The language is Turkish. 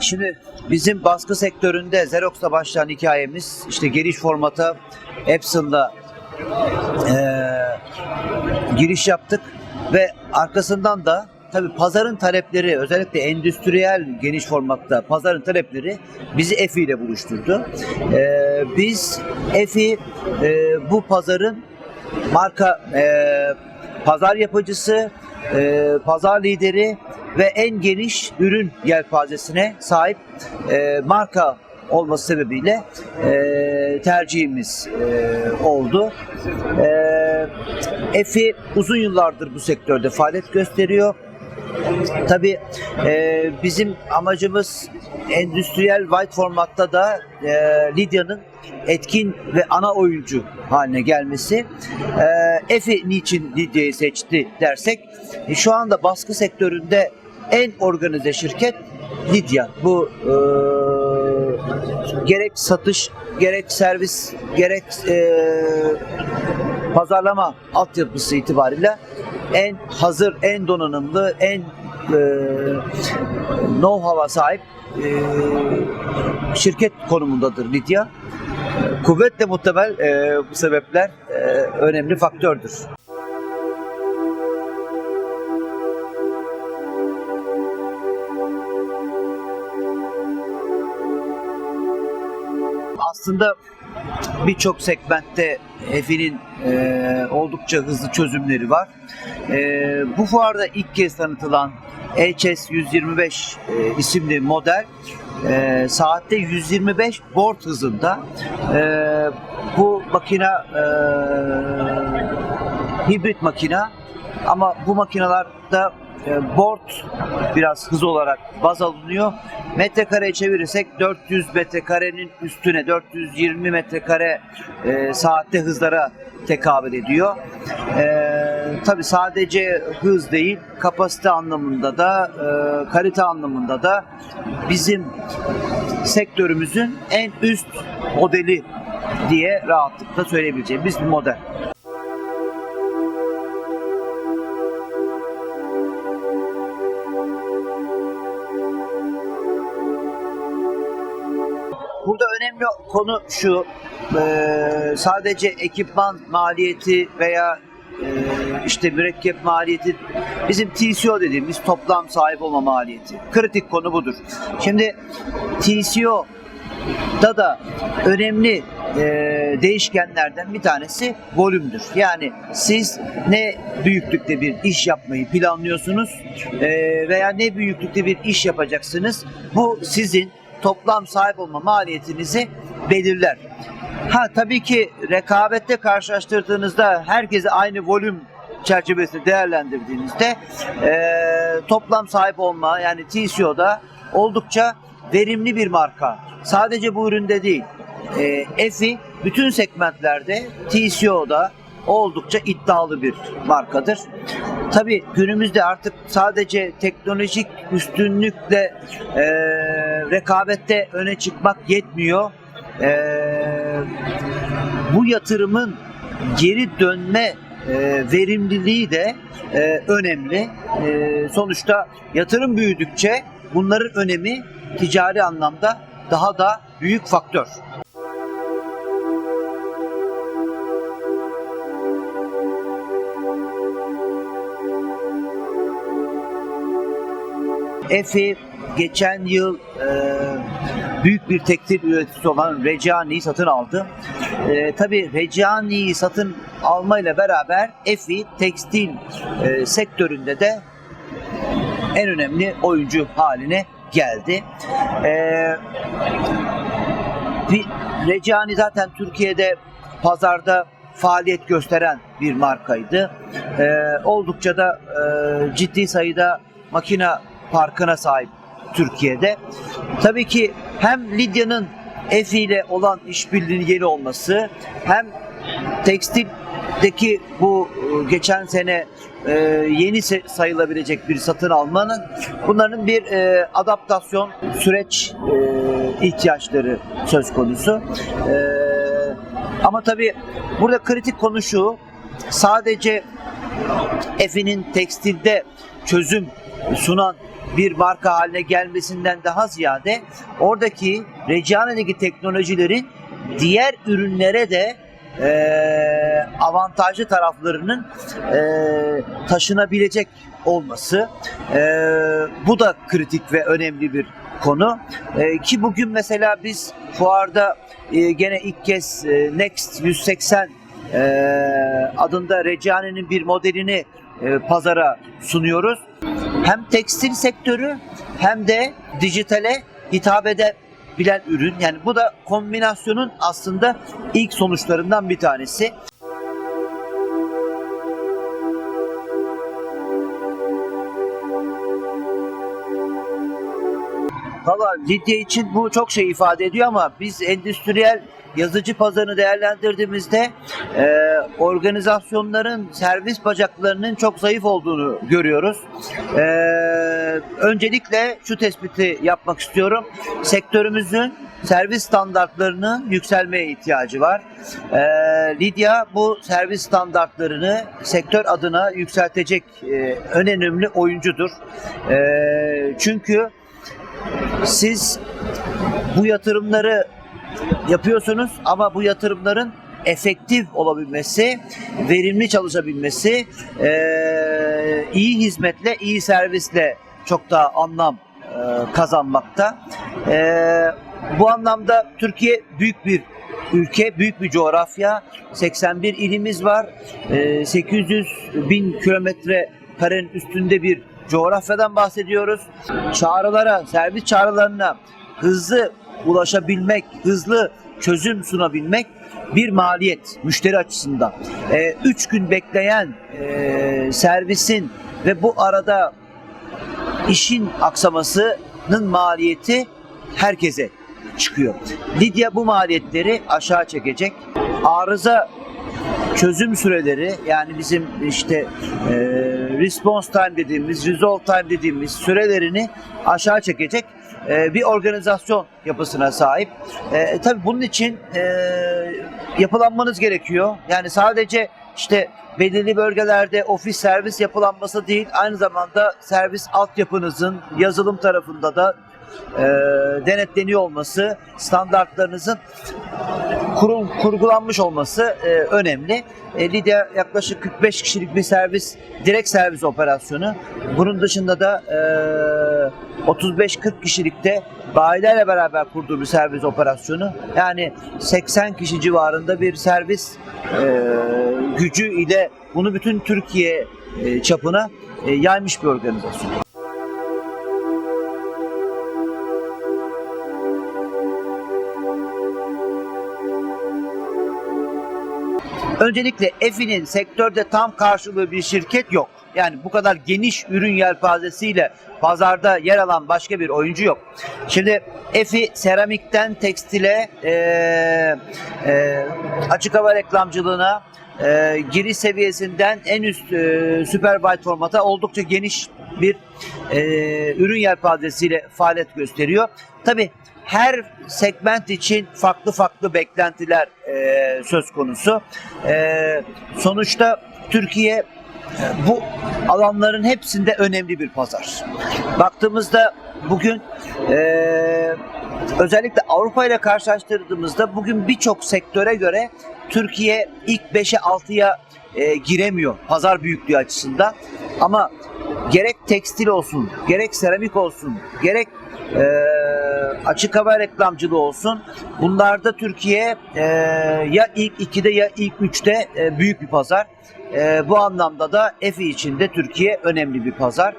Şimdi bizim baskı sektöründe Xerox'la başlayan hikayemiz işte giriş formata Epson'la eee, giriş yaptık ve arkasından da tabii pazarın talepleri özellikle endüstriyel geniş formatta pazarın talepleri bizi EFI ile buluşturdu. Eee, biz EFI eee, bu pazarın marka eee, pazar yapıcısı, eee, pazar lideri ve en geniş ürün yelpazesine sahip eee, marka olması sebebiyle eee, tercihimiz eee, oldu. Eee EFI uzun yıllardır bu sektörde faaliyet gösteriyor. Tabii e, bizim amacımız endüstriyel wide formatta da e, Lidya'nın etkin ve ana oyuncu haline gelmesi. E, Efi niçin Lidya'yı seçti dersek, e, şu anda baskı sektöründe en organize şirket Lidya. Bu e, gerek satış, gerek servis, gerek e, pazarlama altyapısı itibariyle en hazır, en donanımlı, en e, know-how'a sahip e, şirket konumundadır Lidya. Kuvvetle muhtemel e, bu sebepler e, önemli faktördür. Aslında birçok segmentte EFI'nin e, oldukça hızlı çözümleri var. E, bu fuarda ilk kez tanıtılan HS 125 e, isimli model e, saatte 125 board hızında. E, bu makina e, hibrit makina ama bu makinalarda e, board biraz hız olarak baz alınıyor. Metrekareye çevirirsek 400 metrekarenin üstüne 420 metrekare e, saatte hızlara tekabül ediyor. E, Tabi sadece hız değil, kapasite anlamında da, e, kalite anlamında da bizim sektörümüzün en üst modeli diye rahatlıkla söyleyebileceğimiz bir model. Önemli konu şu, e, sadece ekipman maliyeti veya e, işte mürekkep maliyeti, bizim TCO dediğimiz toplam sahip olma maliyeti. Kritik konu budur. Şimdi TCO da da önemli e, değişkenlerden bir tanesi volümdür. Yani siz ne büyüklükte bir iş yapmayı planlıyorsunuz e, veya ne büyüklükte bir iş yapacaksınız. Bu sizin toplam sahip olma maliyetinizi belirler. Ha tabii ki rekabette karşılaştırdığınızda herkesi aynı volüm çerçevesinde değerlendirdiğinizde e, toplam sahip olma yani TCO'da oldukça verimli bir marka. Sadece bu üründe değil. E, EFI bütün segmentlerde TCO'da oldukça iddialı bir markadır. Tabii günümüzde artık sadece teknolojik üstünlükle e, rekabette öne çıkmak yetmiyor. E, bu yatırımın geri dönme e, verimliliği de e, önemli. E, sonuçta yatırım büyüdükçe bunların önemi ticari anlamda daha da büyük faktör. EFI geçen yıl e, büyük bir tekstil üreticisi olan Reggiani'yi satın aldı. E, Tabi Reggiani'yi satın almayla beraber EFI tekstil e, sektöründe de en önemli oyuncu haline geldi. E, Reggiani zaten Türkiye'de pazarda faaliyet gösteren bir markaydı. E, oldukça da e, ciddi sayıda makina parkına sahip Türkiye'de. Tabii ki hem Lidya'nın EFI ile olan işbirliğinin yeni olması hem tekstildeki bu e, geçen sene e, yeni sayılabilecek bir satın almanın bunların bir e, adaptasyon süreç ihtiyaçları söz konusu. Ama tabii burada kritik konu şu sadece Efi'nin tekstilde çözüm sunan bir marka haline gelmesinden daha ziyade oradaki Reggiana'daki teknolojilerin diğer ürünlere de eee, avantajlı taraflarının eee, taşınabilecek olması Eee, bu da kritik ve önemli bir konu Eee, ki bugün mesela biz fuarda eee, gene ilk kez eee, Next 180 eee, adında Reggiani'nin bir modelini eee, pazara sunuyoruz. Hem tekstil sektörü hem de dijitale hitap edebilen ürün. Yani bu da kombinasyonun aslında ilk sonuçlarından bir tanesi. Lidya için bu çok şey ifade ediyor ama biz endüstriyel yazıcı pazarını değerlendirdiğimizde e, organizasyonların servis bacaklarının çok zayıf olduğunu görüyoruz. E, öncelikle şu tespiti yapmak istiyorum. Sektörümüzün servis standartlarının yükselmeye ihtiyacı var. E, Lidya bu servis standartlarını sektör adına yükseltecek e, en önemli oyuncudur. E, çünkü siz bu yatırımları yapıyorsunuz ama bu yatırımların efektif olabilmesi, verimli çalışabilmesi, iyi hizmetle, iyi servisle çok daha anlam kazanmakta. Bu anlamda Türkiye büyük bir ülke, büyük bir coğrafya. 81 ilimiz var. Eee, 800 bin kilometre karenin üstünde bir coğrafyadan bahsediyoruz. Çağrılara, servis çağrılarına hızlı ulaşabilmek, hızlı çözüm sunabilmek bir maliyet müşteri açısından. 3 gün bekleyen e, servisin ve bu arada işin aksamasının maliyeti herkese çıkıyor. Lidya bu maliyetleri aşağı çekecek. Arıza çözüm süreleri yani bizim işte e, response time dediğimiz, resolve time dediğimiz sürelerini aşağı çekecek e, bir organizasyon yapısına sahip. E, tabii bunun için e, yapılanmanız gerekiyor. Yani sadece işte belirli bölgelerde ofis servis yapılanması değil, aynı zamanda servis altyapınızın yazılım tarafında da e, denetleniyor olması, standartlarınızın kurul, kurgulanmış olması e, önemli. E, Lidya yaklaşık 45 kişilik bir servis, direkt servis operasyonu. Bunun dışında da e, 35-40 kişilikte bayilerle beraber kurduğu bir servis operasyonu. Yani 80 kişi civarında bir servis e, gücü ile bunu bütün Türkiye e, çapına e, yaymış bir organizasyon. Öncelikle EFI'nin sektörde tam karşılığı bir şirket yok. Yani bu kadar geniş ürün yelpazesiyle pazarda yer alan başka bir oyuncu yok. Şimdi EFI seramikten tekstile, e, e, açık hava reklamcılığına, e, giriş seviyesinden en üst e, Superbite formata oldukça geniş bir e, ürün yelpazesiyle faaliyet gösteriyor. Tabi her segment için farklı farklı beklentiler e, söz konusu. E, sonuçta Türkiye e, bu alanların hepsinde önemli bir pazar. Baktığımızda bugün e, özellikle Avrupa ile karşılaştırdığımızda bugün birçok sektöre göre Türkiye ilk 5'e 6'ya e, giremiyor pazar büyüklüğü açısından. Ama gerek tekstil olsun, gerek seramik olsun, gerek e, açık hava reklamcılığı olsun. Bunlarda Türkiye e, ya ilk 2'de ya ilk 3'te e, büyük bir pazar. E, bu anlamda da EFI için de Türkiye önemli bir pazar.